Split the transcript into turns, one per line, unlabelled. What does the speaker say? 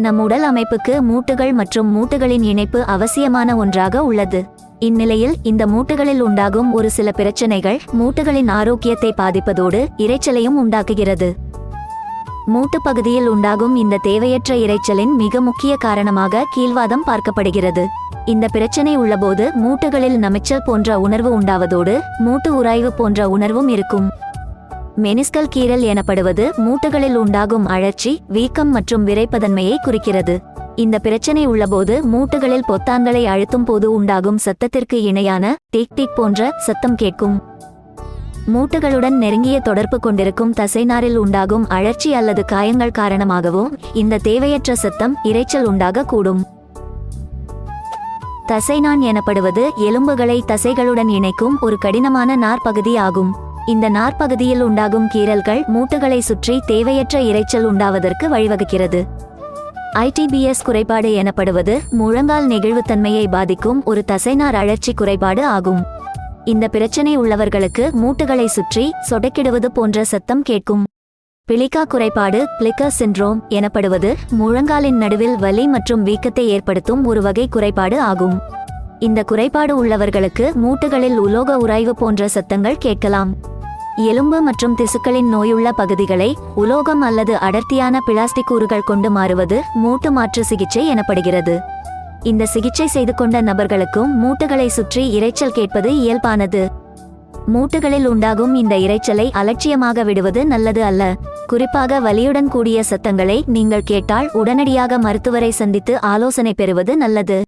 நம் உடல் அமைப்புக்கு மூட்டுகள் மற்றும் மூட்டுகளின் இணைப்பு அவசியமான ஒன்றாக உள்ளது. இந்நிலையில் இந்த மூட்டுகளில் உண்டாகும் ஒரு சில பிரச்சனைகள் மூட்டுகளின் ஆரோக்கியத்தை பாதிப்பதோடு இரைச்சலையும் உண்டாக்குகிறது. மூட்டுப் பகுதியில் உண்டாகும் இந்த தேவையற்ற இரைச்சலின் மிக முக்கிய காரணமாக கீழ்வாதம் பார்க்கப்படுகிறது. இந்த பிரச்சனை உள்ளபோது மூட்டுகளில் நமைச்சல் போன்ற உணர்வு உண்டாவதோடு மூட்டு உராய்வு போன்ற உணர்வும் இருக்கும். மெனிஸ்கல் கீறல் எனப்படுவது மூட்டுகளில் உண்டாகும் அழற்சி வீக்கம் மற்றும் விரைப்பதன்மையை குறிக்கிறது. இந்த பிரச்சனை உள்ளபோது மூட்டுகளில் பொத்தான்களை அழுத்தும் போது உண்டாகும் சத்தத்திற்கு இணையான டிக் டிக் போன்ற சத்தம் கேட்கும். மூட்டுகளுடன் நெருங்கிய தொடர்பு கொண்டிருக்கும் தசைநாரில் உண்டாகும் அழற்சி அல்லது காயங்கள் காரணமாகவும் இந்த தேவையற்ற சத்தம் இரைச்சல் உண்டாக கூடும் தசைநான் எனப்படுவது எலும்புகளை தசைகளுடன் இணைக்கும் ஒரு கடினமான நார்ப்பகுதி ஆகும். இந்த நார்ப்பகுதியில் உண்டாகும் கீறல்கள் மூட்டுகளை சுற்றி தேவையற்ற இரைச்சல் உண்டாவதற்கு வழிவகுக்கிறது. ஐடிபிஎஸ் குறைபாடு எனப்படுவது முழங்கால் நெகிழ்வுத்தன்மையை பாதிக்கும் ஒரு தசைநார் அழற்சி குறைபாடு ஆகும். இந்த பிரச்சனை உள்ளவர்களுக்கு மூட்டுகளை சுற்றி சொடக்கிடுவது போன்ற சத்தம் கேட்கும். பிளிக்கா குறைபாடு பிளிக்கர் சிண்ட்ரோம் எனப்படுவது முழங்காலின் நடுவில் வலி மற்றும் வீக்கத்தை ஏற்படுத்தும் ஒரு வகை குறைபாடு ஆகும். இந்த குறைபாடு உள்ளவர்களுக்கு மூட்டுகளில் உலோக உராய்வு போன்ற சத்தங்கள் கேட்கலாம். எலும்பு மற்றும் திசுக்களின் நோயுள்ள பகுதிகளை உலோகம் அல்லது அடர்த்தியான பிளாஸ்டிக் கூறுகள் கொண்டு மாறுவது மூட்டு மாற்று சிகிச்சை எனப்படுகிறது. இந்த சிகிச்சை செய்து கொண்ட நபர்களுக்கும் மூட்டுகளை சுற்றி இரைச்சல் கேட்பது இயல்பானது. மூட்டுகளில் உண்டாகும் இந்த இரைச்சலை அலட்சியமாக விடுவது நல்லது அல்ல. குறிப்பாக வலியுடன் கூடிய சத்தங்களை நீங்கள் கேட்டால் உடனடியாக மருத்துவரை சந்தித்து ஆலோசனை பெறுவது நல்லது.